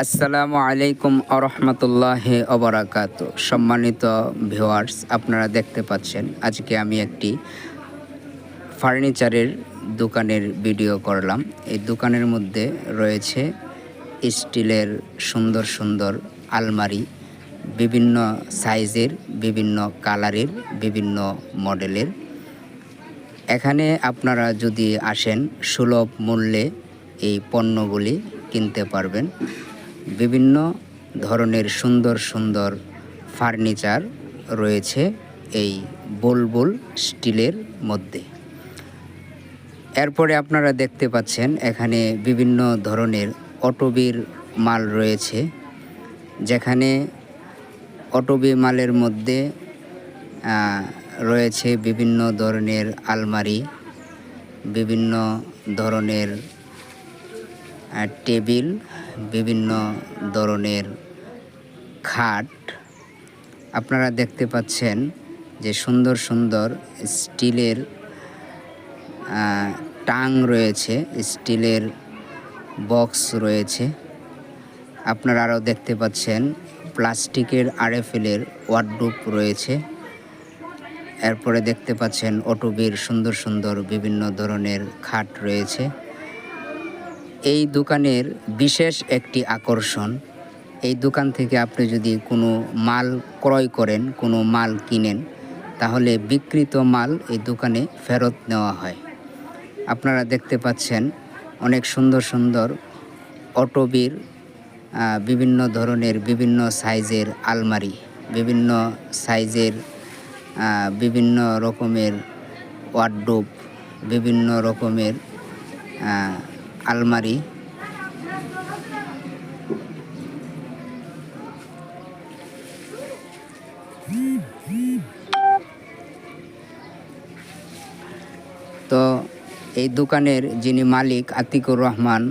আসসালামু আলাইকুম আরহামতুল্লাহ অবরাকাত সম্মানিত ভিউয়ার্স, আপনারা দেখতে পাচ্ছেন, আজকে আমি একটি ফার্নিচারের দোকানের ভিডিও করলাম। এই দোকানের মধ্যে রয়েছে স্টিলের সুন্দর সুন্দর আলমারি, বিভিন্ন সাইজের, বিভিন্ন কালারের, বিভিন্ন মডেলের। এখানে আপনারা যদি আসেন, সুলভ মূল্যে এই পণ্যগুলি কিনতে পারবেন। বিভিন্ন ধরনের সুন্দর সুন্দর ফার্নিচার রয়েছে এই বুলবুল স্টিলের মধ্যে। এরপরে আপনারা দেখতে পাচ্ছেন এখানে বিভিন্ন ধরনের অটোবির মাল রয়েছে, যেখানে অটোবি মালের মধ্যে রয়েছে বিভিন্ন ধরনের আলমারি, বিভিন্ন ধরনের টেবিল, বিভিন্ন ধরনের খাট। আপনারা দেখতে পাচ্ছেন যে সুন্দর সুন্দর স্টিলের টাং রয়েছে, স্টিলের বক্স রয়েছে। আপনারা আরও দেখতে পাচ্ছেন প্লাস্টিকের আরএফএলের ওয়ার্ডরুপ রয়েছে। এরপরে দেখতে পাচ্ছেন অটোবির সুন্দর সুন্দর বিভিন্ন ধরনের খাট রয়েছে। এই দোকানের বিশেষ একটি আকর্ষণ। এই দোকান থেকে আপনি যদি কোনো মাল ক্রয় করেন, কোনো মাল কিনেন, তাহলে বিকৃত মাল এই দোকানে ফেরত নেওয়া হয়। আপনারা দেখতে পাচ্ছেন অনেক সুন্দর সুন্দর অটোবির বিভিন্ন ধরনের, বিভিন্ন সাইজের আলমারি, বিভিন্ন সাইজের বিভিন্ন রকমের ওয়ার্ডরোব, বিভিন্ন রকমের আলমারি। তো এই দোকানের যিনি মালিক আতিকুর রহমান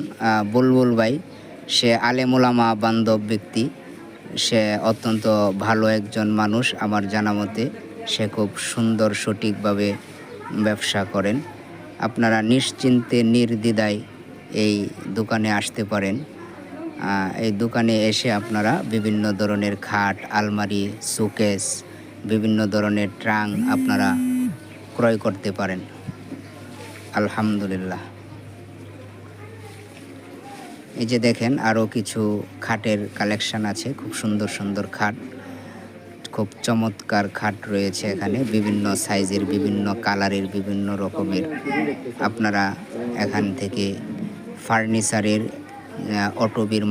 বুলবুল ভাই, সে আলেমুলামা বান্ধব ব্যক্তি। সে অত্যন্ত ভালো একজন মানুষ আমার জানা মতে। সে খুব সুন্দর সঠিকভাবে ব্যবসা করেন। আপনারা নিশ্চিন্তে নির্দ্বিধায় এই দোকানে আসতে পারেন। এই দোকানে এসে আপনারা বিভিন্ন ধরনের খাট, আলমারি, শোকেস, বিভিন্ন ধরনের ট্রাং আপনারা ক্রয় করতে পারেন। আলহামদুলিল্লাহ। এই যে দেখেন আরও কিছু খাটের কালেকশন আছে, খুব সুন্দর সুন্দর খাট। খুব চমৎকার খাট রয়েছে এখানে, বিভিন্ন সাইজের, বিভিন্ন কালারের, বিভিন্ন রকমের। আপনারা এখান থেকে ফার্নিচারের অটোবির